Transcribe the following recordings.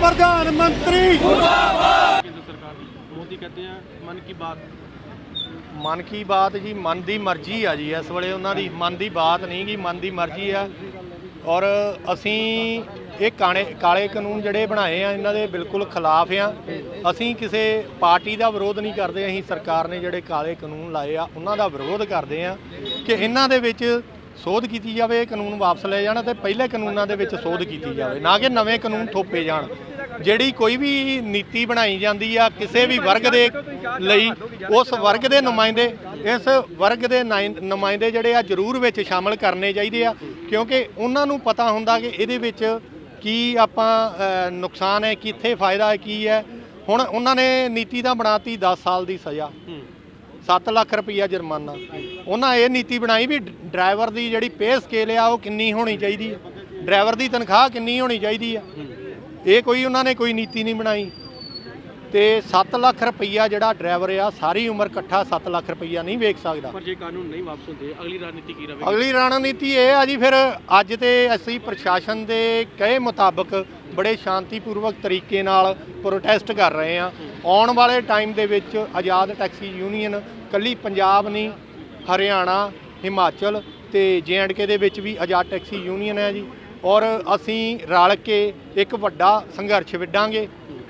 ਪ੍ਰਧਾਨ ਮੰਤਰੀ ਸਰਕਾਰ ਮਨ ਕੀ ਬਾਤ ਮਨ ਕੀ ਬਾਤ ਜੀ, ਮਨ ਦੀ ਮਰਜ਼ੀ ਆ ਜੀ। ਇਸ ਵੇਲੇ ਉਹਨਾਂ ਦੀ ਮਨ ਦੀ ਬਾਤ ਨਹੀਂ ਕਿ ਮਨ ਦੀ ਮਰਜ਼ੀ ਆ। ਔਰ ਅਸੀਂ ਇਹ ਕਾਣੇ ਕਾਲੇ ਕਾਨੂੰਨ ਜਿਹੜੇ ਬਣਾਏ ਆ, ਇਹਨਾਂ ਦੇ ਬਿਲਕੁਲ ਖਿਲਾਫ ਆ। ਅਸੀਂ ਕਿਸੇ ਪਾਰਟੀ ਦਾ ਵਿਰੋਧ ਨਹੀਂ ਕਰਦੇ, ਅਸੀਂ ਸਰਕਾਰ ਨੇ ਜਿਹੜੇ ਕਾਲੇ ਕਾਨੂੰਨ ਲਾਏ ਆ, ਉਹਨਾਂ ਦਾ ਵਿਰੋਧ ਕਰਦੇ ਆ ਕਿ ਇਹਨਾਂ ਦੇ ਵਿੱਚ ਸੋਧ ਕੀਤੀ ਜਾਵੇ, ਇਹ ਕਾਨੂੰਨ ਵਾਪਸ ਲਏ ਜਾਣ ਤੇ ਪਹਿਲੇ ਕਾਨੂੰਨਾਂ ਦੇ ਵਿੱਚ ਸੋਧ ਕੀਤੀ ਜਾਵੇ, ਨਾ ਕਿ ਨਵੇਂ ਕਾਨੂੰਨ ਥੋਪੇ ਜਾਣ। ਜਿਹੜੀ ਕੋਈ ਵੀ ਨੀਤੀ ਬਣਾਈ ਜਾਂਦੀ ਆ, ਕਿਸੇ ਵੀ ਵਰਗ ਦੇ ਲਈ, ਉਸ ਵਰਗ ਦੇ ਨੁਮਾਇੰਦੇ, ਇਸ ਵਰਗ ਦੇ ਨਾਇ- ਨੁਮਾਇੰਦੇ ਜਿਹੜੇ ਆ, ਜ਼ਰੂਰ ਵਿੱਚ ਸ਼ਾਮਲ ਕਰਨੇ ਚਾਹੀਦੇ ਆ, ਕਿਉਂਕਿ ਉਹਨਾਂ ਨੂੰ ਪਤਾ ਹੁੰਦਾ ਕਿ ਇਹਦੇ ਵਿੱਚ ਕੀ ਆਪਾਂ ਨੁਕਸਾਨ ਹੈ ਕਿੱਥੇ ਫਾਇਦਾ ਹੈ ਕੀ ਹੈ? ਹੁਣ ਉਹਨਾਂ ਨੇ ਨੀਤੀ ਤਾਂ ਬਣਾਤੀ 10 ਸਾਲ ਦੀ ਸਜ਼ਾ। 7 ਲੱਖ ਰੁਪਈਆ ਜੁਰਮਾਨਾ। ਉਹਨਾਂ ਇਹ ਨੀਤੀ ਬਣਾਈ ਵੀ ਡਰਾਈਵਰ ਦੀ ਜਿਹੜੀ ਪੇ ਸਕੇਲ ਆ ਉਹ ਕਿੰਨੀ ਹੋਣੀ ਚਾਹੀਦੀ ਹੈ? ਡਰਾਈਵਰ ਦੀ ਤਨਖਾਹ ਕਿੰਨੀ ਹੋਣੀ ਚਾਹੀਦੀ ਆ ਇਹ ਕੋਈ ਉਹਨਾਂ ਨੇ ਕੋਈ ਨੀਤੀ ਨਹੀਂ ਬਣਾਈ। ਤੇ 7 ਲੱਖ ਰੁਪਈਆ ਜਿਹੜਾ ਡਰਾਈਵਰ ਆ ਸਾਰੀ ਉਮਰ ਇਕੱਠਾ 7 ਲੱਖ ਰੁਪਈਆ ਨਹੀਂ ਵੇਖ ਸਕਦਾ। ਪਰ ਜੇ ਕਾਨੂੰਨ ਨਹੀਂ ਵਾਪਸ ਹੁੰਦੇ ਅਗਲੀ ਰਣਨੀਤੀ ਕੀ ਰਹੇਗੀ? ਅਗਲੀ ਰਣਨੀਤੀ ਇਹ ਆ ਜੀ ਫਿਰ ਅੱਜ ਤੇ ਅਸੀਂ ਪ੍ਰਸ਼ਾਸਨ ਦੇ ਕਹੇ ਮੁਤਾਬਕ ਬੜੇ ਸ਼ਾਂਤੀਪੂਰਵਕ ਤਰੀਕੇ ਨਾਲ ਪ੍ਰੋਟੈਸਟ ਕਰ ਰਹੇ ਆ ਆਉਣ ਵਾਲੇ ਟਾਈਮ ਦੇ ਵਿੱਚ ਆਜ਼ਾਦ ਟੈਕਸੀ ਯੂਨੀਅਨ ਕੱਲੀ ਪੰਜਾਬ ਨਹੀਂ ਹਰਿਆਣਾ ਹਿਮਾਚਲ ਤੇ ਜੇਐਂਡਕੇ ਦੇ ਵਿੱਚ ਵੀ ਆਜ਼ਾਦ ਟੈਕਸੀ ਯੂਨੀਅਨ ਹੈ ਜੀ। ਔਰ ਅਸੀਂ ਰਲ ਕੇ ਇੱਕ ਵੱਡਾ ਸੰਘਰਸ਼ ਵਿੱਢਾਂਗੇ।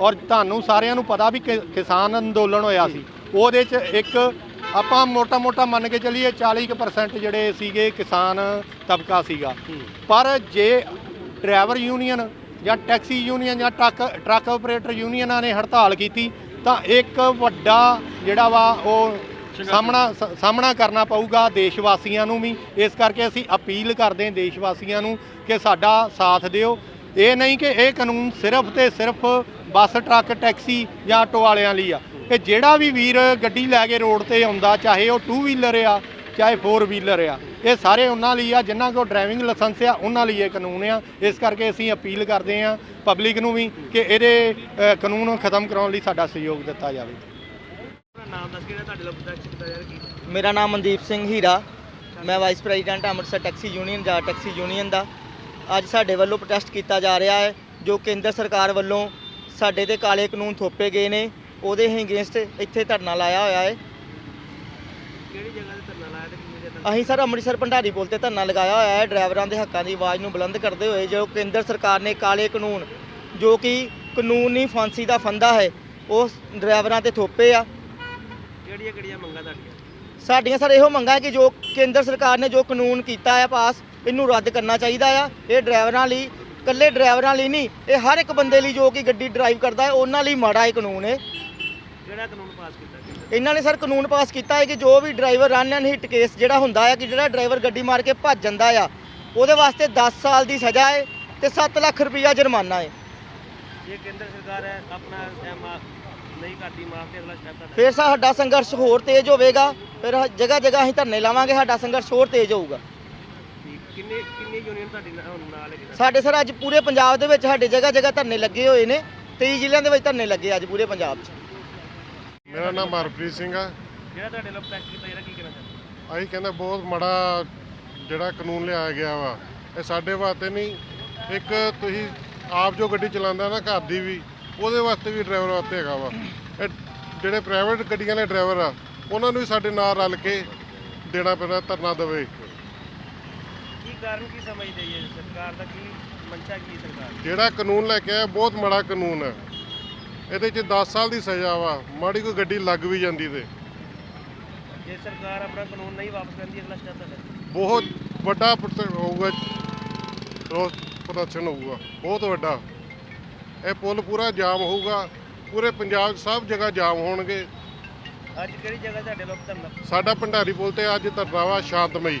ਔਰ ਤੁਹਾਨੂੰ ਸਾਰਿਆਂ ਨੂੰ ਪਤਾ ਵੀ ਕਿ- ਕਿਸਾਨ ਅੰਦੋਲਨ ਹੋਇਆ ਸੀ। ਉਹਦੇ 'ਚ ਇੱਕ ਆਪਾਂ ਮੋਟਾ ਮੋਟਾ ਮੰਨ ਕੇ ਚੱਲੀਏ 40% ਜਿਹੜੇ ਸੀਗੇ ਕਿਸਾਨ ਤਬਕਾ ਸੀਗਾ। ਪਰ ਜੇ ਡਰਾਈਵਰ ਯੂਨੀਅਨ ਜਾਂ ਟੈਕਸੀ ਯੂਨੀਅਨ ਜਾਂ ਟਰੱਕ ਟਰੱਕ ਆਪਰੇਟਰ ਯੂਨੀਅਨਾਂ ਨੇ ਹੜਤਾਲ ਕੀਤੀ, ਤਾਂ ਇੱਕ ਵੱਡਾ ਜਿਹੜਾ ਵਾ ਉਹ ਸਾਹਮਣਾ ਸ- ਸਾਹਮਣਾ ਕਰਨਾ ਪਊਗਾ ਦੇਸ਼ ਵਾਸੀਆਂ ਨੂੰ ਵੀ। ਇਸ ਕਰਕੇ ਅਸੀਂ ਅਪੀਲ ਕਰਦੇ ਹਾਂ ਦੇਸ਼ ਵਾਸੀਆਂ ਨੂੰ ਕਿ ਸਾਡਾ ਸਾਥ ਦਿਓ। ਇਹ ਨਹੀਂ ਕਿ ਇਹ ਕਾਨੂੰਨ ਸਿਰਫ ਤੇ ਸਿਰਫ ਬੱਸ ਟਰੱਕ ਟੈਕਸੀ ਜਾਂ ਆਟੋ ਵਾਲਿਆਂ ਲਈ ਆ। ਕਿ ਜਿਹੜਾ ਵੀ ਵੀਰ ਗੱਡੀ ਲੈ ਕੇ ਰੋਡ ਤੇ ਆਉਂਦਾ ਚਾਹੇ ਉਹ 2 ਵੀਲਰ ਆ ਚਾਹੇ 4 ਵੀਲਰ ਆ ਇਹ ਸਾਰੇ ਉਹਨਾਂ ਲਈ ਆ ਜਿਨ੍ਹਾਂ ਕੋਲ ਡਰਾਈਵਿੰਗ ਲਾਇਸੈਂਸ ਆ ਉਹਨਾਂ ਲਈ ਇਹ ਕਾਨੂੰਨ ਆ। ਇਸ ਕਰਕੇ ਅਸੀਂ ਅਪੀਲ ਕਰਦੇ ਆ ਪਬਲਿਕ ਨੂੰ ਵੀ ਕਿ ਇਹਦੇ ਕਾਨੂੰਨ ਨੂੰ ਖਤਮ ਕਰਾਉਣ ਲਈ ਸਾਡਾ ਸਹਿਯੋਗ ਦਿੱਤਾ ਜਾਵੇ। ਨਾਮ ਦੱਸ ਕੇ ਤੁਹਾਡੇ ਲੋਕ ਕੀਤਾ ਕੀ? ਮੇਰਾ ਨਾਮ ਮਨਦੀਪ ਸਿੰਘ ਹੀਰਾ। ਮੈਂ vice president Amritsar taxi union ਜਾਂ ਟੈਕਸੀ ਯੂਨੀਅਨ ਦਾ। ਅੱਜ ਸਾਡੇ ਵੱਲੋਂ ਪ੍ਰੋਟੈਸਟ ਕੀਤਾ ਜਾ ਰਿਹਾ ਹੈ ਜੋ ਕੇਂਦਰ ਸਰਕਾਰ ਵੱਲੋਂ ਸਾਡੇ ਤੇ ਕਾਲੇ ਕਾਨੂੰਨ ਥੋਪੇ ਗਏ ਨੇ ਉਹਦੇ ਅਗੇਂਸਟ ਇੱਥੇ ਧਰਨਾ ਲਾਇਆ ਹੋਇਆ ਹੈ। ਕਿਹੜੀ ਜਗ੍ਹਾ ਤੇ ਧਰਨਾ ਲਾਇਆ ਤੇ ਕਿੰਨੀ ਤੱਕ? ਅਸੀਂ ਸਰ ਅੰਮ੍ਰਿਤਸਰ ਭੰਡਾਰੀ ਪੁਲ ਤੇ ਧਰਨਾ ਲਗਾਇਆ ਹੋਇਆ ਹੈ ਡਰਾਈਵਰਾਂ ਦੇ ਹੱਕਾਂ ਦੀ ਆਵਾਜ਼ ਨੂੰ ਬੁਲੰਦ ਕਰਦੇ ਹੋਏ ਜੋ ਕੇਂਦਰ ਸਰਕਾਰ ਨੇ ਕਾਲੇ ਕਾਨੂੰਨ ਜੋ ਕਿ ਕਾਨੂੰਨੀ ਫਾਂਸੀ ਦਾ ਫੰਦਾ ਹੈ ਉਹ ਡਰਾਈਵਰਾਂ ਤੇ ਥੋਪੇ ਆ। ਕਿਹੜੀਆਂ ਕਿਹੜੀਆਂ ਮੰਗਾਂ ਤੁਹਾਡੀਆਂ? ਸਾਡੀਆਂ ਸਰ ਇਹੋ ਮੰਗਾਂ ਹੈ ਕਿ ਜੋ ਕੇਂਦਰ ਸਰਕਾਰ ਨੇ ਜੋ ਕਾਨੂੰਨ ਕੀਤਾ ਹੈ ਪਾਸ ਇਹਨੂੰ ਰੱਦ ਕਰਨਾ ਚਾਹੀਦਾ ਆ। ਇਹ ਡਰਾਈਵਰਾਂ ਲਈ ਇਕੱਲੇ ਡਰਾਈਵਰਾਂ ਲਈ ਨਹੀਂ ਇਹ ਹਰ ਇੱਕ ਬੰਦੇ ਲਈ ਜੋ ਕਿ ਗੱਡੀ ਡਰਾਈਵ ਕਰਦਾ ਹੈ ਉਹਨਾਂ ਲਈ ਮਾੜਾ ਇਹ ਕਾਨੂੰਨ ਹੈ। ਕਿਹੜਾ ਕਾਨੂੰਨ ਪਾਸ ਕੀਤਾ ਇਹਨਾਂ ਨੇ ਸਰ ਕਾਨੂੰਨ ਪਾਸ ਕੀਤਾ ਹੈ ਕਿ ਜੋ ਵੀ driver run and hit case ਜਿਹੜਾ ਹੁੰਦਾ ਹੈ ਕਿ ਜਿਹੜਾ ਡਰਾਈਵਰ ਗੱਡੀ ਮਾਰ ਕੇ ਭੱਜ ਜਾਂਦਾ ਆ ਉਹਦੇ ਵਾਸਤੇ 10 ਸਾਲ ਦੀ ਸਜ਼ਾ ਹੈ ਤੇ 7 ਲੱਖ ਰੁਪਈਆ ਜੁਰਮਾਨਾ ਹੈ। ਜੇ ਕੇਂਦਰ ਸਰਕਾਰ ਹੈ ਆਪਣਾ ਨਹੀਂ ਕਰਦੀ ਮਾਫ ਤੇ ਅਗਲਾ ਸਟੈਪ ਫਿਰ ਸਾਡਾ ਸੰਘਰਸ਼ ਹੋਰ ਤੇਜ਼ ਹੋਵੇਗਾ ਫਿਰ ਜਗ੍ਹਾ ਜਗ੍ਹਾ ਅਸੀਂ ਧਰਨੇ ਲਾਵਾਂਗੇ ਸਾਡਾ ਸੰਘਰਸ਼ ਹੋਰ ਤੇਜ਼ ਹੋਊਗਾ। ਕਿੰਨੇ ਕਿੰਨੇ ਯੂਨੀਅਨ ਤੁਹਾਡੀ ਨਾਲ ਹੁਣ ਨਾਲ ਹੈ ਕਿਹੜਾ ਸਾਡੇ ਸਰ ਅੱਜ ਪੂਰੇ ਪੰਜਾਬ ਦੇ ਵਿੱਚ ਸਾਡੇ ਜਗ੍ਹਾ ਜਗ੍ਹਾ ਧਰਨੇ ਲੱਗੇ ਹੋਏ ਨੇ 23 ਜ਼ਿਲ੍ਹਿਆਂ ਦੇ ਵਿੱਚ ਧਰਨੇ ਲੱਗੇ ਅੱਜ ਪੂਰੇ ਪੰਜਾਬ 'ਚ। ਮੇਰਾ ਨਾਮ ਹਰਪ੍ਰੀਤ ਸਿੰਘ ਆ। ਜਿਹੜਾ ਤੁਹਾਡੇ ਲੋਕ ਪ੍ਰੋਟੈਸਟ ਕੀਤਾ ਜਾ ਰਿਹਾ ਕੀ ਕਹਿਣਾ ਚਾਹੁੰਦੇ ਅਸੀਂ ਕਹਿੰਦੇ ਬਹੁਤ ਮਾੜਾ ਜਿਹੜਾ ਕਾਨੂੰਨ ਲਿਆਇਆ ਗਿਆ ਵਾ ਇਹ ਸਾਡੇ ਵਾਸਤੇ ਨਹੀਂ ਇੱਕ ਤੁਸੀਂ ਆਪ ਜੋ ਗੱਡੀ ਚਲਾਉਂਦਾ ਨਾ ਘਰ ਦੀ ਵੀ ਉਹਦੇ ਵਾਸਤੇ ਵੀ ਡਰਾਈਵਰ ਵਾਸਤੇ ਹੈਗਾ ਵਾ। ਇਹ ਜਿਹੜੇ ਪ੍ਰਾਈਵੇਟ ਗੱਡੀਆਂ ਦੇ ਡਰਾਈਵਰ ਆ ਉਹਨਾਂ ਨੂੰ ਵੀ ਸਾਡੇ ਨਾਲ ਰਲ ਕੇ ਦੇਣਾ ਪੈਣਾ ਧਰਨਾ ਦੇਵੇ। ਕਾਰਨ ਕੀ ਸਮਝਦੇ ਇਹ? ਸਰਕਾਰ ਦਾ ਕੀ ਮਨਸ਼ਾ ਕੀ ਸਰਕਾਰ? ਜਿਹੜਾ ਕਾਨੂੰਨ ਲੈ ਕੇ ਆਇਆ ਬਹੁਤ ਮਾੜਾ ਕਾਨੂੰਨ ਹੈ। ਇਹਦੇ 'ਚ 10 ਸਾਲ ਦੀ ਸਜ਼ਾ ਵਾ ਮਾੜੀ ਕੋਈ ਗੱਡੀ ਲੱਗ ਵੀ ਜਾਂਦੀ ਤੇ। ਜੇ ਸਰਕਾਰ ਆਪਣਾ ਕਾਨੂੰਨ ਨਹੀਂ ਵਾਪਸ ਲੈਂਦੀ ਅਗਲਾ ਸਟੈਪ ਤੁਹਾਡਾ ਬਹੁਤ ਵੱਡਾ ਹੋਊਗਾ ਰੋਸ ਪ੍ਰਦਰਸ਼ਨ ਹੋਊਗਾ ਬਹੁਤ ਵੱਡਾ। ਇਹ ਪੁਲ ਪੂਰਾ ਜਾਮ ਹੋਊਗਾ ਪੂਰੇ ਪੰਜਾਬ 'ਚ ਸਭ ਜਗ੍ਹਾ ਜਾਮ ਹੋਣਗੇ। ਅੱਜ ਕਿਹੜੀ ਜਗ੍ਹਾ ਤੁਹਾਡੇ ਲੋਕ ਧਰਨਾ? ਸਾਡਾ ਭੰਡਾਰੀ ਪੁਲ ਤੇ ਅੱਜ ਧਰਨਾ ਵਾ ਸ਼ਾਂਤਮਈ।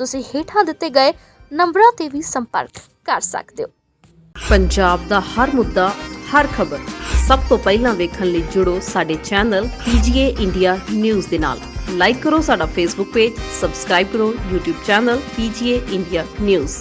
ਤੁਸੀਂ ਹੇਠਾਂ ਦਿੱਤੇ ਗਏ ਨੰਬਰਾਂ ਤੇ ਵੀ ਸੰਪਰਕ ਕਰ ਸਕਦੇ ਹੋ। ਪੰਜਾਬ ਦਾ ਹਰ ਮੁੱਦਾ, ਹਰ ਖਬਰ ਸਭ ਤੋਂ ਪਹਿਲਾਂ ਵੇਖਣ ਲਈ ਜੁੜੋ ਸਾਡੇ ਚੈਨਲ PGA ਇੰਡੀਆ ਨਿਊਜ਼ ਦੇ ਨਾਲ। ਲਾਈਕ ਕਰੋ ਸਾਡਾ ਫੇਸਬੁੱਕ ਪੇਜ ਸਬਸਕ੍ਰਾਈਬ ਕਰੋ YouTube channel PGA India news.